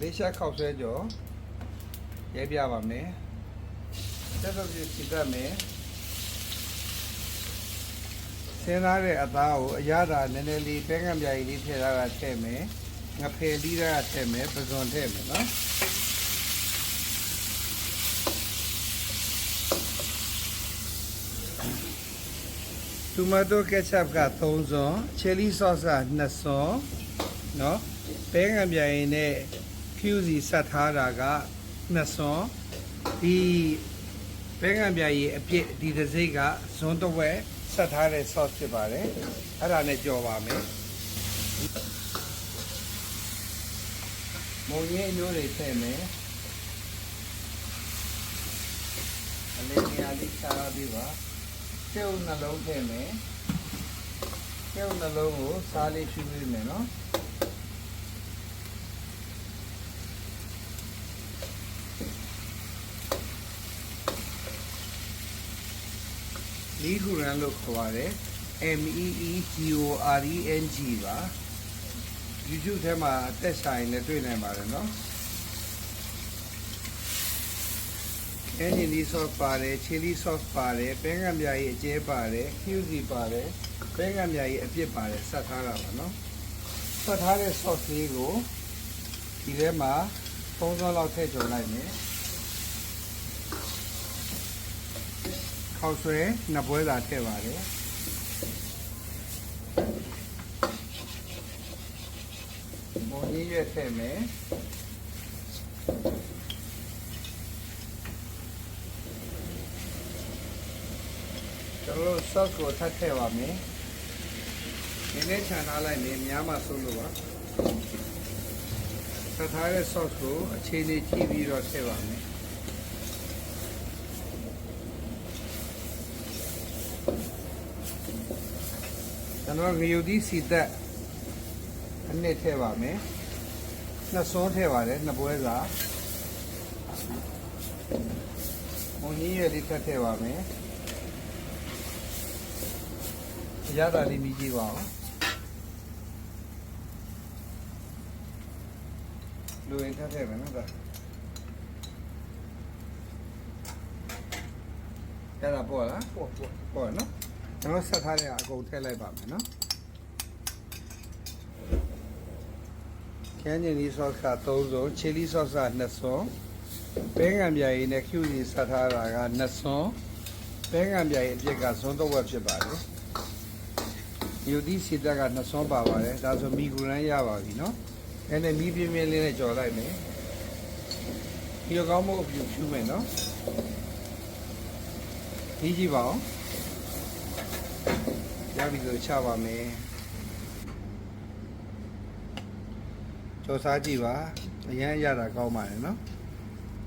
လေးရှားခောက်ဆွဲကြော်ရဲပြပါမယ်တက်တော့ပြစီတတ်မယ်စင်းသားတဲ့အသားကိုအရသာနည်းနည်းလေးပဲကံပြားကြီးလေးထည့်ထားတာထည့်မယ်ငဖယ်လေးတာထည့်မယ်ပဇွန်ထည့်မယ်နော်တိုမာတိုကက်ချပ်က3စွန်းချီလီဆော့စ်က2စွန်းနော်ပဲငံပြိုင်နဲ့ QC ဆက်ထားတာက2စွန်းဒီပဲငံပြိုင်ရဲ့အပြစ်ဒီတစ်စိတ်ကဇွန်းတစ်ဝက်ဆက်ထားတဲ့ sauce ဖြစ်ပါတယ်အဲ့ဒါနဲ့ကြော်ပါမယ်မုံရင်းအမျိုးတွေထည့်မယ်အလေးနေရာလေးစားပြီးပါကျုပ်နှလုံးထည့်မယ်ကျုပ်နှလုံးကိုစားလေးရှူပေးမယ်နော် လီဂူရန်လို့ခေါ်ပါတယ် M E E G O R E N G ပါ YouTube ထဲမှာအသက်ဆိုင်လည်းတွေ့နိုင်ပါတယ်နော်အင်ဂျင်လီဆော့ပါတယ်ချီလီဆော့ပါတယ်ပဲငံပြားကြီးအကျဲပါတယ် QC ပါတယ်ပဲငံပြားကြီးအပြစ်ပါတယ်ဆက်ထားတာပါနော်ဆက်ထားတဲ့ sauce လေးကိုဒီထဲမှာ သုံးစောလောက်ထည့်ကျော်လိုက်မယ်ခောက်ဆွဲနှစ်ပွဲသာထည့်ပါတယ်မုံကြီးရွက်ထည့်မယ်ကျွန်တော်တို့ sauce ကိုထပ်ထည့်ပါမယ်နည်းနည်းခြံထားလိုက်နေများမှဆုံးလို့ပါ ထပ်ထားတဲ့ sauce ကိုအခြေအနေကြည့်ပြီးတော့ထည့်ပါမယ်ကျွန်တော်ငရုတ်သီးစီသက်အနှစ်ထည့်ပါမယ်နှစ်စွန်းထည့်ပါတယ်နှစ်ပွဲစာမုံကြီးရည်လေးထပ်ထည့်ပါမယ်အရသာလေးမြည်ကြည့်ပါဦး လူရင်ထပ်ထည့်မယ်နော်ဒါရတာပေါ့လားပေါ့ပေါ့ပေါ့နော်ကျွန်တော်ဆက်ထားတဲ့အကုန်ထည့်လိုက်ပါမယ်နော်ကျန်းကျင်လီဆော့စ်က3စုံချီလီဆော့စ်က2စုံပဲငံပြားရည်နဲ့ QC ဆက်ထားတာက2စုံပဲငံပြားရည်အပြစ်ကဇွန်းတော့ဝက်ဖြစ်ပါတယ်ယူဒီစီတက်က2စုံပါပါတယ်ဒါဆိုမီဂူရန်ရပါပြီနော် အဲ့နဲ့မီးပြင်းပြင်းလေးနဲ့ကြော်လိုက်မယ်ဒီကောင်းမှုအပြူဖြူမယ်နော်ဒီကြည့်ပါဦးရပြီဆိုချပါမယ်ကြော်စားကြည့်ပါအရင်ရတာကောင်းပါတယ်နော်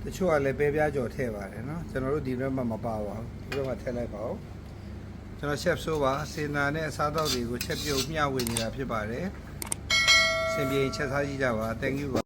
တချို့ကလည်းပဲပြားကြော်ထည့်ပါတယ်နော်ကျွန်တော်တို့ဒီဘက်မှာမပါပါဘူးဒီဘက်မှာထည့်လိုက်ပါဦးကျွန်တော် chef ဆိုပါစင်နာနဲ့အစားအသောက်တွေကိုချက်ပြုတ်မျှဝေနေတာဖြစ်ပါတယ် စင်ပြေချက်စားကြည့်ကြပါ thank you ပါ